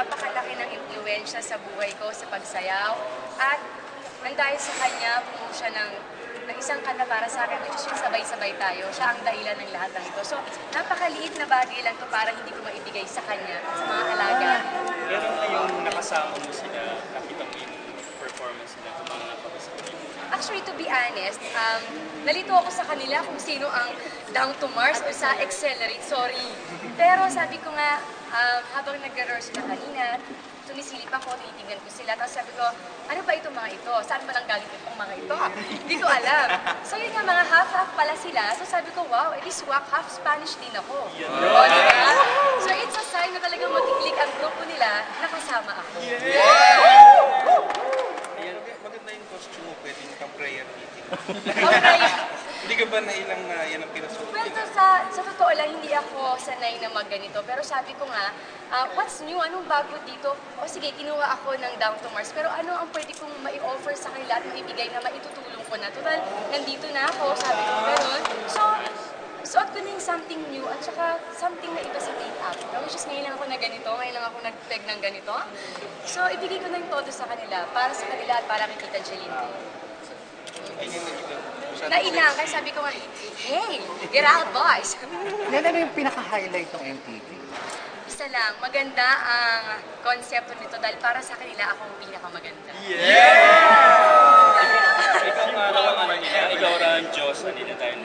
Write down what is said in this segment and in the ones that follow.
napakalaki ng impluensya sa buhay ko sa pagsayaw. At nang dahil sa kanya, bumuo siya ng, ng isang kanta para sa akin, which is yung sabay-sabay tayo. Siya ang dahilan ng lahat ng ito. So, napakaliit na bagay lang to para hindi ko maibigay sa kanya sa mga alaga. Meron na yung nakasama mo sila, nakita mo yung performance nila kung mga napakasama mo. Actually, to be honest, um, nalito ako sa kanila kung sino ang Down to Mars o sa Accelerate, sorry. Pero sabi ko nga, um, habang nag-rehearse na kanina, sumisilip ako, tinitingnan ko sila, tapos sabi ko, ano ba itong mga ito? Saan ba nang galing itong mga ito? Hindi ko alam. So yun nga, mga half-half pala sila. So sabi ko, wow, edi swak, half Spanish din ako. O, diba? So it's a sign na talagang matiklik ang grupo nila, nakasama ako. Ayan, maganda yung costume mo, pwede yung pang prayer meeting. Okay. Hindi ka ba nailang na yan ang pinasuot? Well, to, sa, sa totoo lang, hindi ako sanay na magganito. Pero sabi ko nga, ah, what's new? Anong bago dito? O sige, kinuha ako ng Down to Mars. Pero ano ang pwede kong mai-offer sa kanila at maibigay na maitutulong ko na? Total, nandito na ako, sabi ko gano'n. So, suot ko na something new at saka something na iba sa make-up. Which is ngayon lang ako na ganito, ngayon lang ako nag-peg ng ganito. So, ibigay ko na yung todo sa kanila, para sa kanila at para kay Tita Jeline. Nailang. Kaya sabi ko nga, hey, get out boys! Yan ano yung pinaka-highlight ng MTV? Isa lang, maganda ang konsepto nito dahil para sa kanila ako ang pinakamaganda. Ikaw nga raw ang ano nila, ikaw ang Diyos, nila tayo.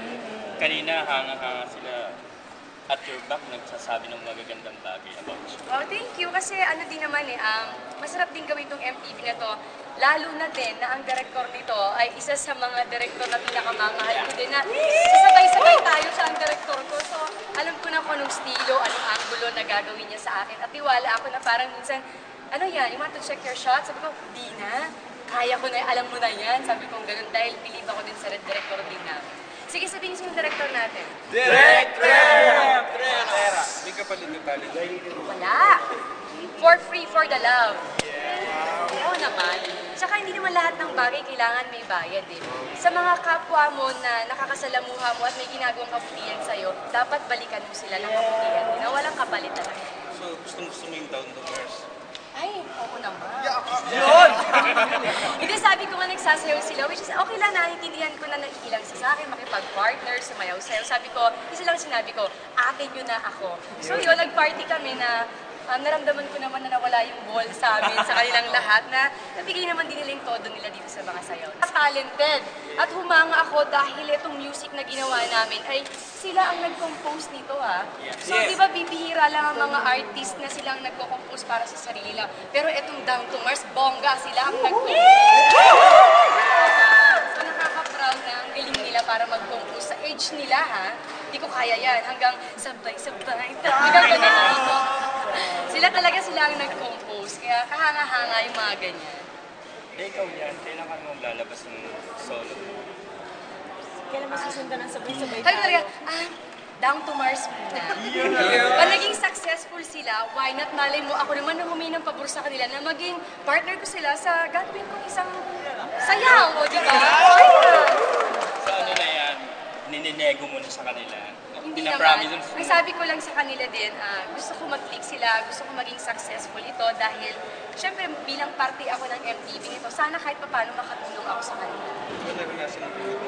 Kanina, hanga-hanga sila at your back nagsasabi ng magagandang bagay about you. Oh, thank you. Kasi ano din naman eh, um, masarap din gawin itong MTV na to. Lalo na din na ang director nito ay isa sa mga director na pinakamamahal ko din na sasabay-sabay tayo sa ang director ko. So, alam ko na kung anong stilo, anong angulo na gagawin niya sa akin. At tiwala ako na parang minsan, ano yan, you want to check your shot? Sabi ko, di na. Kaya ko na, alam mo na yan. Sabi ko ganun dahil believe ako din sa director din namin. Sige, sabihin yung director natin. Hindi ka pa din detalye. Wala. For free, for the love. Oo naman. Tsaka hindi naman lahat ng bagay kailangan may bayad eh. Sa mga kapwa mo na nakakasalamuha mo at may ginagawang kabutihan sa'yo, dapat balikan mo sila ng kabutihan na walang kapalit. So, gustong gusto mo yung down to earth. Ay, oo naman. Yun! Hindi, sabi ko nga nagsasayaw sila, which is okay lang, naiintindihan ko na nakikilang sa sa akin, makipag-partner, sumayaw-sayaw. Sabi ko, isa lang sinabi ko, atin yun na ako. So yun, nag-party kami na um, naramdaman ko naman na nawala yung ball sa amin, sa kanilang lahat, na nabigay naman din nila yung todo nila dito sa mga sayaw. Talented! At humanga ako dahil itong music na ginawa namin ay sila ang nag-compose nito ha. So di ba bibihira lang ang mga artist na silang nagko-compose para sa sarili lang. Pero etong Down to Mars, bongga sila ang nag-compose. So nakaka-proud na ang galing nila para mag-compose. Sa age nila ha, hindi ko kaya yan. Hanggang sabay-sabay. Hanggang ganun na dito. Sila talaga sila ang nag-compose. Kaya kahanga-hanga yung mga ganyan. Eh, ikaw yan, kailan ka mo lalabas ng mo? Kailan masusundan ang sabay-sabay talaga, tayo? ah, down to Mars muna. Pag naging successful sila, why not malay mo ako naman nang humingi ng pabor sa kanila na maging partner ko sila sa gagawin kong isang sayaw, o di ba? Sa ano na yan, nininego mo na sa kanila. Hindi naman. mo Ang sabi ko lang sa kanila din, ah, gusto ko mag-click sila, gusto ko maging successful ito dahil syempre bilang parte ako ng MTV nito, sana kahit paano makatulong ako sa kanila. Mo yung Oo naman.